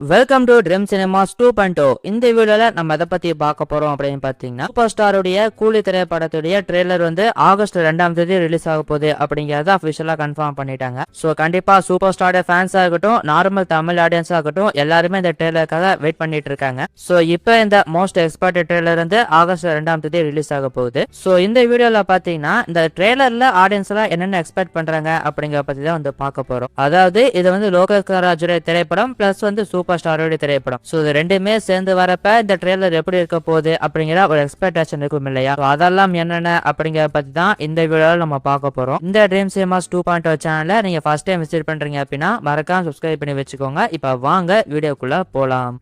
Welcome to Dream Cinemas two point இந்த வீடியோல நம்ம எதை பத்தி பார்க்க போறோம் அப்படின்னு பாத்தீங்கன்னா சூப்பர் ஸ்டாருடைய கூலி திரைப்படத்துடைய ட்ரெய்லர் வந்து ஆகஸ்ட் ரெண்டாம் தேதி ரிலீஸ் ஆக போகுது அப்படிங்கறத அபிஷியலா கன்ஃபார்ம் பண்ணிட்டாங்க. சோ கண்டிப்பா சூப்பர் ஸ்டாரோட ஃபேன்ஸா இருக்கட்டும் நார்மல் தமிழ் ஆடியன்ஸா இருக்கட்டும் எல்லாருமே இந்த ட்ரெய்லருக்காக வெயிட் பண்ணிட்டு இருக்காங்க. சோ இப்போ இந்த மோஸ்ட் எக்ஸ்பர்ட் ட்ரெய்லர் வந்து ஆகஸ்ட் ரெண்டாம் தேதி ரிலீஸ் ஆக போகுது. சோ இந்த வீடியோல பாத்தீங்கன்னா இந்த ட்ரெய்லர்ல ஆடியன்ஸ் எல்லாம் என்னென்ன எக்ஸ்பெக்ட் பண்றாங்க அப்படிங்கிற பத்தி தான் வந்து பார்க்க போறோம். அதாவது இது வந்து லோகேஷ் கராஜுடைய திரைப்படம் பிளஸ் வந்து சூப்பர் ஸ்டாரோட திரைப்படம். ஸோ இது ரெண்டுமே சேர்ந்து வரப்ப இந்த ட்ரெய்லர் எப்படி இருக்க போகுது அப்படிங்கிற ஒரு எக்ஸ்பெக்டேஷன் இருக்கும் இல்லையா? அதெல்லாம் என்னென்ன அப்படிங்கிற பத்தி தான் இந்த வீடியோவில் நம்ம பார்க்க போறோம். இந்த ட்ரீம் சினிமாஸ் டூ பாயிண்ட் சேனலை நீங்க ஃபர்ஸ்ட் டைம் விசிட் பண்றீங்க அப்படின்னா மறக்காம சப்ஸ்கிரைப் பண்ணி வச்சுக்கோங்க. இப்போ வாங்க வீடியோக்குள்ள போலாம்.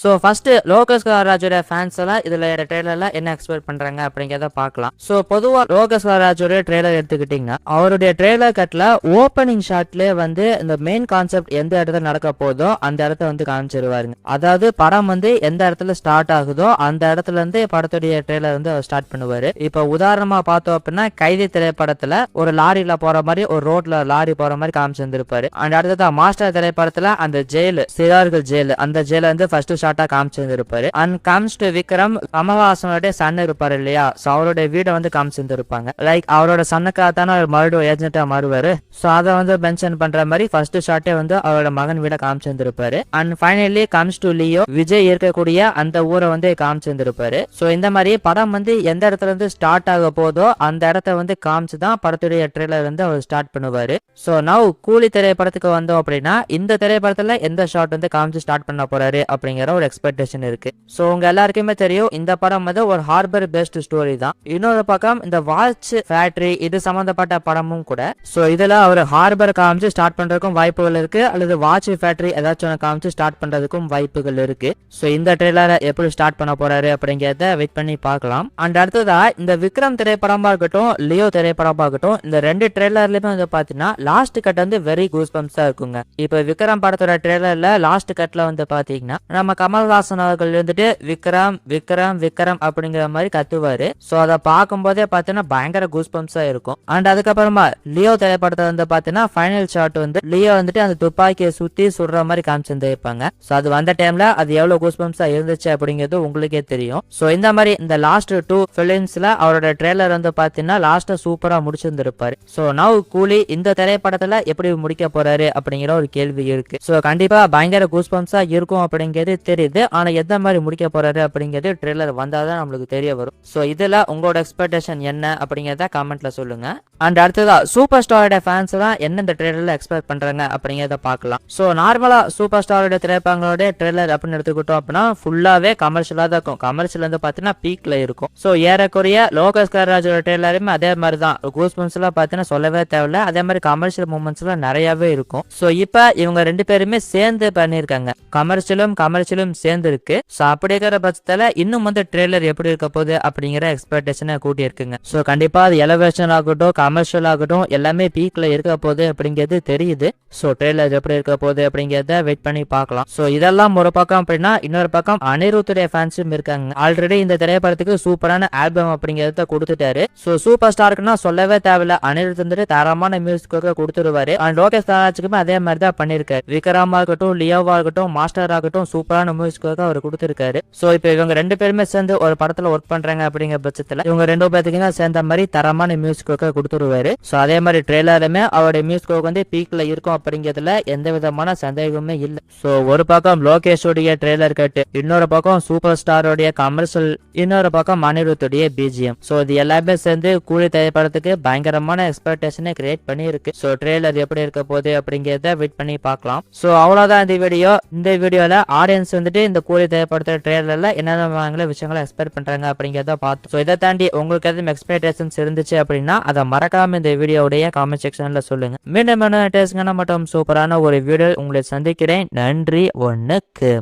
ஸோ ஃபர்ஸ்ட் லோகஸ் ராஜோட ஃபேன்ஸ் எல்லாம் இதுல ட்ரெய்லர்ல என்ன எக்ஸ்பெக்ட் பண்றாங்க அப்படிங்கிறத பார்க்கலாம். ஸோ பொதுவா லோகஸ் ராஜோட ட்ரெய்லர் எடுத்துக்கிட்டீங்கன்னா அவருடைய ட்ரெய்லர் கட்ல ஓப்பனிங் ஷாட்ல வந்து இந்த மெயின் கான்செப்ட் எந்த இடத்துல நடக்க போதோ அந்த இடத்த வந்து காமிச்சிருவாருங்க. அதாவது படம் வந்து எந்த இடத்துல ஸ்டார்ட் ஆகுதோ அந்த இடத்துல இருந்து படத்துடைய ட்ரெய்லர் வந்து ஸ்டார்ட் பண்ணுவாரு. இப்போ உதாரணமா பார்த்தோம் அப்படின்னா கைதி திரைப்படத்துல ஒரு லாரியில போற மாதிரி ஒரு ரோட்ல லாரி போற மாதிரி காமிச்சிருந்திருப்பாரு. அண்ட் அடுத்ததான் மாஸ்டர் திரைப்படத்துல அந்த ஜெயிலு சிறார்கள் ஜெயிலு அந்த ஜெயில வந்து ஃபர்ஸ்ட் ஷார்ட்டா காமிச்சிருந்திருப்பாரு. அண்ட் கம்ஸ் டு விக்ரம் கமல்ஹாசனுடைய சன் இருப்பாரு இல்லையா? சோ அவருடைய வீடை வந்து காமிச்சிருந்திருப்பாங்க. லைக் அவரோட சன்னுக்காக தானே அவர் மறுபடியும் ஏஜென்ட்டா மாறுவாரு. சோ அதை வந்து மென்ஷன் பண்ற மாதிரி ஃபர்ஸ்ட் ஷாட்டே வந்து அவரோட மகன் வீட காமிச்சிருந்திருப்பாரு. And finally comes to Leo Vijay இருக்கக்கூடிய அந்த ஊரை வந்து காமிச்சிருந்திருப்பாரு. சோ இந்த மாதிரி படம் வந்து எந்த இடத்துல இருந்து ஸ்டார்ட் ஆக போதோ அந்த இடத்த வந்து காமிச்சு தான் படத்துடைய ட்ரெய்லர் வந்து அவர் ஸ்டார்ட் பண்ணுவாரு. சோ நவ் கூலி திரைப்படத்துக்கு வந்தோம் அப்படின்னா இந்த திரைப்படத்துல எந்த ஷாட் வந்து காமிச்சு ஸ்டார்ட் பண்ண போறாரு அப்படிங்கிற ஒரு எக்ஸ்பெக்டேஷன் இருக்கு. சோ உங்க எல்லாருக்குமே தெரியும் இந்த படம் வந்து ஒரு ஹார்பர் பேஸ்ட் ஸ்டோரி தான். இன்னொரு பக்கம் இந்த வாட்ச் ஃபேக்டரி இது சம்பந்தப்பட்ட படமும் கூட. சோ இதுல அவர் ஹார்பர் காமிச்சு ஸ்டார்ட் பண்றதுக்கும் வாய்ப்புகள் இருக்கு அல்லது வாட்ச் ஃபேக்டரி ஏதாச்சும் காமிச்சு ஸ்டார்ட் பண்றதுக்கும் வாய்ப்புகள் இருக்கு. சோ இந்த ட்ரெய்லரை எப்படி ஸ்டார்ட் பண்ண போறாரு அப்படிங்கறத வெயிட் பண்ணி பார்க்கலாம். அண்ட் அடுத்ததா இந்த விக்ரம் திரைப்படமா இருக்கட்டும் லியோ திரைப்படமா இருக்கட்டும் இந்த ரெண்டு ட்ரெய்லர்லயுமே வந்து பாத்தீங்கன்னா லாஸ்ட் கட் வந்து வெரி கூஸ் பம்ப்ஸா இருக்குங்க. இப்ப விக்ரம் படத்தோட ட்ரெய்லர்ல லாஸ்ட் கட்ல வந்து பாத்தீங்கன்னா நம்ம கமல்ஹாசன் அவர்கள் வந்துட்டு விக்ரம் விக்ரம் விக்ரம் அப்படிங்கிற மாதிரி கத்துவாரு. சோ அதை பார்க்கும்போதே பாத்தீங்கன்னா பயங்கர கூஸ் பம்ப்ஸா இருக்கும். அண்ட் அதுக்கப்புறமா லியோ திரைப்படத்தை வந்து பாத்தீங்கன்னா ஃபைனல் ஷாட் வந்து லியோ வந்துட்டு அந்த துப்பாக்கியை சுத்தி சுடுற மாதிரி காமிச்சிருந்திருப்பாங்க சோ அது வந்த டைம்ல அது எவ்வளவு கூஸ் பம்ப்ஸா இருந்துச்சு அப்படிங்கிறது உங்களுக்கே தெரியும். சோ இந்த மாதிரி இந்த லாஸ்ட் டூ பிலிம்ஸ்ல அவரோட ட்ரெய்லர் வந்து பாத்தீங்கன்னா லாஸ்ட் சூப்பரா முடிச்சிருந்திருப்பாரு. சோ நவ் கூலி இந்த திரைப்படத்துல எப்படி முடிக்க போறாரு அப்படிங்கிற ஒரு கேள்வி இருக்கு. சோ கண்டிப்பா பயங்கர கூஸ் பம்ப்ஸா இருக்கும் அப்படிங்கிறது தெரியுது. ஆனா எந்த மாதிரி முடிக்க போறாரு அப்படிங்கிறது ட்ரெய்லர் வந்தாதான் நம்மளுக்கு தெரிய வரும். ஸோ இதுல உங்களோட எக்ஸ்பெக்டேஷன் என்ன அப்படிங்கறத கமெண்ட்ல சொல்லுங்க. அண்ட் அடுத்ததா சூப்பர் ஸ்டாரோட ஃபேன்ஸ் தான் என்ன இந்த ட்ரெய்லர்ல எக்ஸ்பெக்ட் பண்றாங்க அப்படிங்கிறத பார்க்கலாம். ஸோ நார்மலா சூப்பர் ஸ்டாரோட திரைப்படங்களோட ட்ரெய்லர் அப்படின்னு எடுத்துக்கிட்டோம் அப்படின்னா ஃபுல்லாவே கமர்ஷியலா தான் இருக்கும். கமர்ஷியல் வந்து பாத்தீங்கன்னா பீக்ல இருக்கும். ஸோ ஏறக்குறைய லோகஸ் கரராஜோட ட்ரெய்லருமே அதே மாதிரி தான். கூஸ் பம்ப்ஸ் எல்லாம் பாத்தீங்கன்னா சொல்லவே தேவையில்ல. அதே மாதிரி கமர்ஷியல் மூமெண்ட்ஸ் எல்லாம் நிறையவே இருக்கும். ஸோ இப்போ இவங்க ரெண்டு பேருமே சேர்ந்து பண்ணியிருக்காங்க. கமர்ஷியலும் கமர்ஷியலும் சேர்ந்து இருக்கு சோ அப்படி இருக்கிற பட்சத்துல இன்னும் வந்து ட்ரெய்லர் எப்படி இருக்க போகுது அப்படிங்கிற எக்ஸ்பெக்டேஷனை கூட்டி இருக்குங்க சோ கண்டிப்பா அது எலவேஷன் ஆகட்டும் கமர்ஷியல் ஆகட்டும் எல்லாமே பீக்ல இருக்க போகுது அப்படிங்கிறது தெரியுது. சோ ட்ரெய்லர் எப்படி இருக்க போகுது அப்படிங்கறத வெயிட் பண்ணி பார்க்கலாம். சோ இதெல்லாம் ஒரு பக்கம் அப்படின்னா இன்னொரு பக்கம் அனிருத்துடைய ஃபேன்ஸும் இருக்காங்க. ஆல்ரெடி இந்த திரைப்படத்துக்கு சூப்பரான ஆல்பம் அப்படிங்கறத கொடுத்துட்டாரு. சோ சூப்பர் ஸ்டாருக்குன்னா சொல்லவே தேவையில்ல. அனிருத் வந்துட்டு தரமான மியூசிக்கு கொடுத்துருவாரு. அண்ட் லோகேஷ் தாராஜுக்குமே அதே மாதிரி தான் பண்ணிருக்காரு விக்ரமா இருக்கட்டும் லியோவா இருக்கட்டும் மாஸ்டர் ஆகட்டும் சூப்பரான மியூசிக்கு அவர் கொடுத்துருக்காரு. சோ இப்போ இவங்க ரெண்டு பேருமே சேர்ந்து ஒரு படத்துல ஒர்க் பண்றாங்க அப்படிங்கிற பட்சத்துல இவங்க ரெண்டு பேத்துக்குமே சேர்ந்த மாதிரி தரமான மியூசிக்காக கொடுத்துருவாரு. சோ அதே மாதிரி ட்ரெய்லருமே அவருடைய மியூசிக் வந்து பீக்ல இருக்கும் அப்படிங்கிறதுல எந்த விதமான சந்தேகமே இல்ல. சோ ஒரு பக்கம் லோகேஷோடைய ட்ரெய்லர் கட்டு இன்னொரு பக்கம் சூப்பர் ஸ்டாரோடைய கமர்ஷியல் இன்னொரு பக்கம் அனிருத்துடைய பிஜிஎம் சோ இது எல்லாமே சேர்ந்து கூலி திரைப்படத்துக்கு பயங்கரமான எக்ஸ்பெக்டேஷனை கிரியேட் பண்ணியிருக்கு. சோ ட்ரெய்லர் எப்படி இருக்க போகுது அப்படிங்கறத வெயிட் பண்ணி பார்க்கலாம். சோ அவ்வளவுதான் இந்த வீடியோ இந்த வீடியோல ஆடியன்ஸ் வந்துட்டு இந்த கூலி தேவைப்படுத்துற ட்ரெய்லர்ல என்னென்ன விஷயங்களை எக்ஸ்பெக்ட் பண்றாங்க அப்படிங்கறத பார்த்தோம் ஸோ இதை தாண்டி உங்களுக்கு எதுவும் எக்ஸ்பெக்டேஷன்ஸ் இருந்துச்சு அப்படின்னா அதை மறக்காம இந்த வீடியோவுடைய காமெண்ட் செக்ஷன்ல சொல்லுங்க. மீண்டும் என்ன டேஸ்க்கான மட்டும் சூப்பரான ஒரு வீடியோ உங்களை சந்திக்கிறேன். நன்றி ஒன்னுக்கு